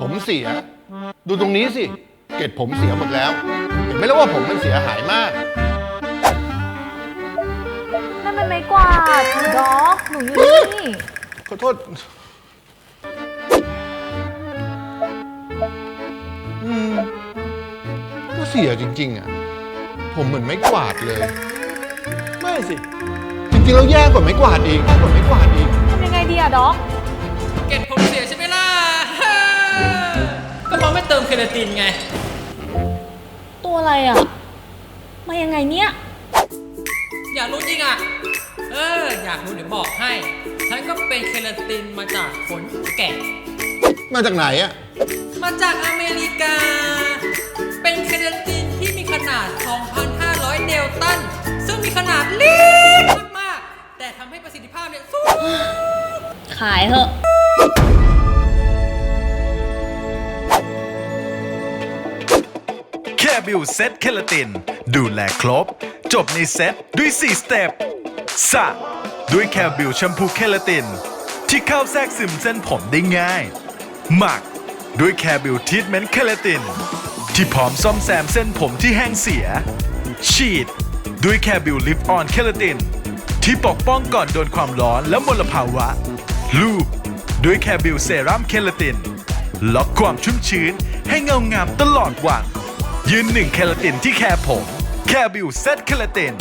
ผมเสีย ดูตรงนี้สิ เกล็ดผมเสียหมดแล้ว เห็นไหมแล้วว่าผมมันเสียหายมาก นั่นมันไม่กวาดด็อกหนูอยู่นี่ขอโทษอืมก็เสียจริง ๆ อะ ผมเหมือนไม้กวาดเลย ไม่สิ จริงๆแล้วแย่กว่าไม้กวาดอีกแย่กว่าไม้กวาดอีก ทำยังไงดีอะด็อก เกล็ดผมเสียใช่ไหม ล่ะก็เพราะไม่เติมเคลาตินไง ตัวอะไรอะมายังไงเนี่ย อยากรู้จริงอะ เออ อยากรู้เดี๋ยวบอกให้ ฉันก็เป็นเคลาตินมาจากขนแกะ มาจากไหนอะ มาจากอเมริกา เป็นเคลาตินที่มีขนาด 2,500เดลตัน ซึ่งมีขนาดเล็กมากๆแต่ทำให้ประสิทธิภาพเนี่ยสูง ขายเถอะ แคบิวเซตเคลาติน ดูแลครบ จบในเซตด้วย 4 สเต็ปสะด้วยแคบิวแชมพูเคลาติน ที่เข้าแทรกซึมเส้นผมได้ง่าย หมักด้วยแคบิวทีทเมนต์เคลาติน ที่พร้อมซ่อมแซมเส้นผมที่แห้งเสีย ฉีด ด้วยแคบิวลิฟออนเคลาติน ที่ปกป้องก่อนโดนความร้อนและมลภาวะ ลูบด้วยแคบิวเซรั่มเคลาติน ล็อกความชุ่มชื้นให้เงางามตลอดวัน ยืนหนึ่งเคลาตินที่แคร์ผมแคร์บิวเซตเคลาติน